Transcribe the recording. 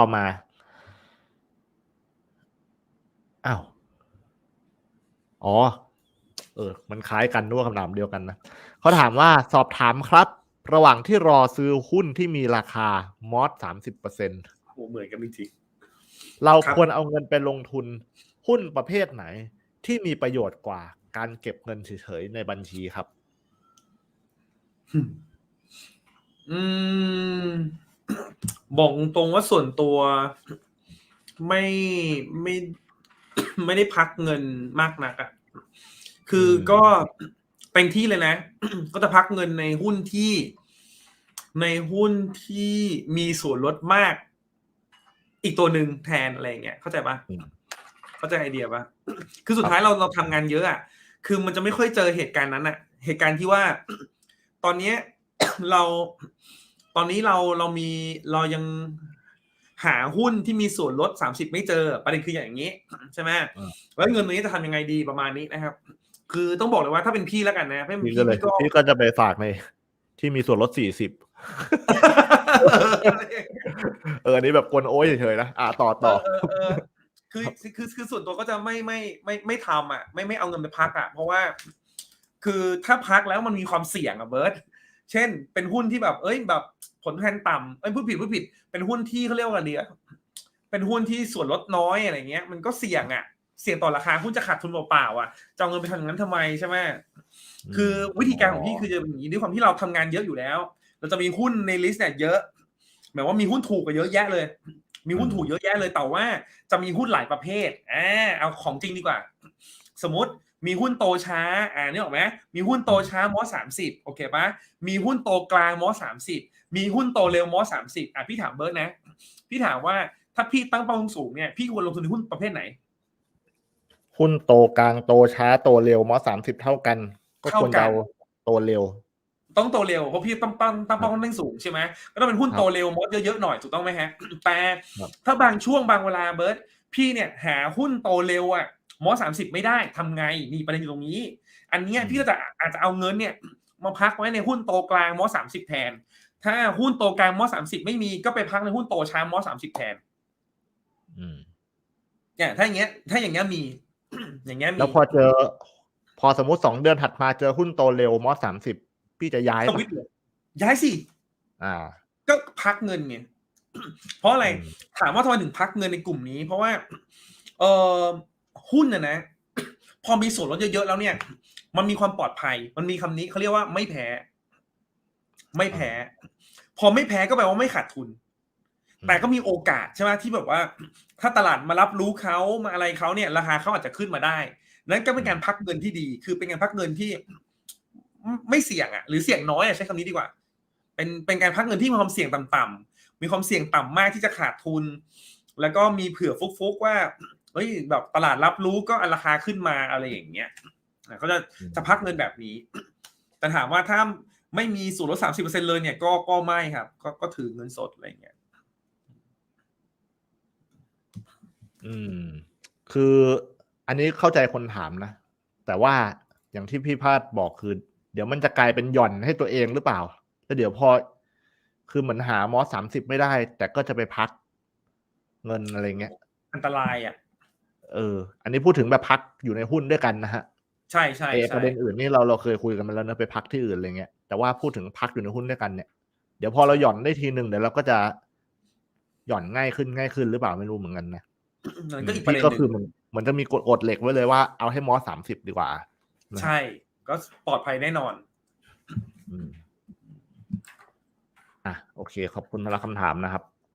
ต่อมาอ้าวอ๋อ เออ มันคล้ายกันด้วยคำถามเดียวกันนะเขาถามว่าสอบถามครับ ระหว่างที่รอซื้อหุ้นที่มีราคามอสสามสิบเปอร์เซ็นโอ้เหมือนกันจริงเราครับควรเอาเงินไปลงทุนหุ้นประเภทไหน ที่มีประโยชน์กว่าการเก็บเงินเฉยๆในบัญชีครับๆอืม บอกตรงๆว่าส่วนตัวไม่ไม่ไม่ได้พักเงินมากนักอะคืออมก็เต็มที่เลยนะ ก็จะพักเงินในหุ้นที่ในหุ้นที่มีส่วนลดมาก อีกตัวหนึ่งแทนอะไรอย่างเงี้ยเข้าใจปะอืมเข้าใจไอเดียปะคือสุดท้ายเราเราทำงานเยอะอะ คือมันจะไม่ค่อยเจอเหตุการณ์นั้นอะ เหตุการณ์ที่ว่า ตอนเนี้ยเรา ตอนนี้เราเรามีเรายังหาหุ้นที่มีส่วนลดสามสิบไม่เจอ ประเด็นคืออย่างนี้ใช่ไหมอืมแล้วเงินตรงนี้จะทำยังไงดีประมาณนี้นะครับ คือต้องบอกเลยว่าถ้าเป็นพี่แล้วกันนะถ้าเป็นพี่พี่ก็เลยพี่ก็พี่ก็จะไปฝากในที่มีส่วนลดสี่สิบเอออันนี้แบบกวนโอ้ยเฉยๆนะอะต่อต่อเออเออคือคือคือส่วนตัวก็จะไม่ไม่ไม่ไม่ทำอะ ไม่ไม่เอาเงินไปพักอะ เพราะว่า คือถ้าพักแล้วมันมีความเสี่ยงอะเบิร์ต เช่น เป็นหุ้นที่แบบเอ้ยแบบผลตอบแทนต่ำเอ้ยพูดผิดพูดผิด เป็นหุ้นที่เขาเรียกว่าอะไรดีอะเป็นหุ้นที่ส่วนลดน้อยอะไรเงี้ย มันก็เสี่ยงอะ เสี่ยงต่อราคาหุ้นจะขาดทุนเปล่าๆอะจะเอาเงินไปทำอย่างนั้นทำไมใช่ไหมคือวิธีการของพี่คือจะเป็นอย่างนี้ด้วยความที่เราทำงานเยอะอยู่แล้ว เราจะมีหุ้นในลิสต์เนี่ยเยอะหมายว่ามีหุ้นถูกกว่าเยอะแยะเลย มีหุ้นถูกเยอะแยะเลยแต่ว่าจะมีหุ้นหลายประเภทอ่าเอาของจริงดีกว่า สมมติ มีหุ้นโตช้า อ่านี่ออกไหมมีหุ้นโตช้ามอสามสิบโอเคปะมีหุ้นโตกลางมอสามสิบมีหุ้นโตเร็วมอสามสิบอะพี่ถามเบิร์ดนะ พี่ถามว่าถ้าพี่ตั้งเป้าสูงเนี่ยพี่ควรลงทุนในหุ้นประเภทไหน หุ้นโตกลางโตช้าโตเร็วมอสามสิบเท่ากัน ก็ควรเท่ากัจะนเอาโตเร็ว ต้องโตเร็วเพราะพี่ตั้งตั้งตั้งเป้าค่อนข้างสูงใช่ไหมก็ต้องเป็นหุ้นครับโตเร็วมดเยอะๆหน่อยถูกต้องไหมฮะแต่ครับถ้าบางช่วงบางเวลาเบิร์ตพี่เนี่ยหาหุ้นโตเร็วอะ มอสามสิบไม่ได้ทำไงนี่ประเด็นอยู่ตรงนี้ อันเนี้ยพี่ก็จะอาจจะเอาเงินเนี่ยมาพักไว้ในหุ้นโตกลางมอสามสิบแทน ถ้าหุ้นโตกลางมอสามสิบไม่มีก็ไปพักในหุ้นโตช้ามอสามสิบแทนอืมเนี่ยถ้าอย่างเงี้ย ถ้าอย่างเงี้ยมี อย่างเงี้ยมีแล้วพอเจอ พอสมมติสองเดือนถัดมาเจอหุ้นโตเร็วมอสสามสิบพี่จะย้ายสปะวิตช์เลยย้ายสิอ่า ก็พักเงินไงเพราะอะไรอืมถามว่าทำไมถึงพักเงินในกลุ่มนี้ เพราะว่า เออ หุ้นนะนะ พอมีส่วนลดเยอะๆแล้วเนี่ย มันมีความปลอดภัย มันมีคำนี้เขาเรียกว่าไม่แพ้ ไม่แพ้ พอไม่แพ้ก็แปลว่าไม่ขาดทุน แต่ก็มีโอกาสใช่ไหมที่แบบว่า ถ้าตลาดมารับรู้เขามาอะไรเขาเนี่ย ราคาเขาอาจจะขึ้นมาได้ นั้นก็เป็นการพักเงินที่ดี คือเป็นการพักเงินที่ไม่ไม่เสี่ยงอะ หรือเสี่ยงน้อยอะใช้คำนี้ดีกว่า เป็นเป็นการพักเงินที่มีความเสี่ยงต่ำๆมีความเสี่ยงต่ำมากที่จะขาดทุน แล้วก็มีเผื่อฟุกๆว่า เฮ้ยแบบตลาดรับรู้ก็ราคาขึ้นมาอะไรอย่างเงี้ยอะเขาจะอืมจะพักเงินแบบนี้ แต่ถามว่าถ้าไม่มีส่วนลดสามสิบเปอร์เซ็นเลยเนี่ยก็ก็ไม่ครับ ก็ก็ถือเงินสดอะไรอย่างเงี้ย อืม คืออันนี้เข้าใจคนถามนะ แต่ว่าอย่างที่พี่พาดบอกคือ เดี๋ยวมันจะกลายเป็นหย่อนให้ตัวเองหรือเปล่า แล้วเดี๋ยวพอ คือเหมือนหามอสสามสิบไม่ได้ แต่ก็จะไปพักเงินอะไรเงี้ย อันตรายอะ เออ อันนี้พูดถึงแบบพักอยู่ในหุ้นด้วยกันนะฮะ ใช่ใช่ไอ้ปใช่ระเด็นอื่นนี่เราเราเคยคุยกันมาแล้วนะไปพักที่อื่นอะไรเงี้ยแต่ว่าพูดถึงพักอยู่ในหุ้นด้วยกันเนี่ยเดี๋ยวพอเราหย่อนได้ทีหนึ่งเดี๋ยวเราก็จะหย่อนง่ายขึ้นง่ายขึ้นหรือเปล่าไม่รู้เหมือนกันนะนั่นก็อีกประเด็นก็หนึ่คืองเหมือนเหมือนจะมีกฎกฎเหล็กไว้เลยว่าเอาให้มอสสามสิบดีกว่า ใช่ ก็ปลอดภัยแน่นอนอืมอะโอเค ขอบคุณสำหรับคำถามนะครับ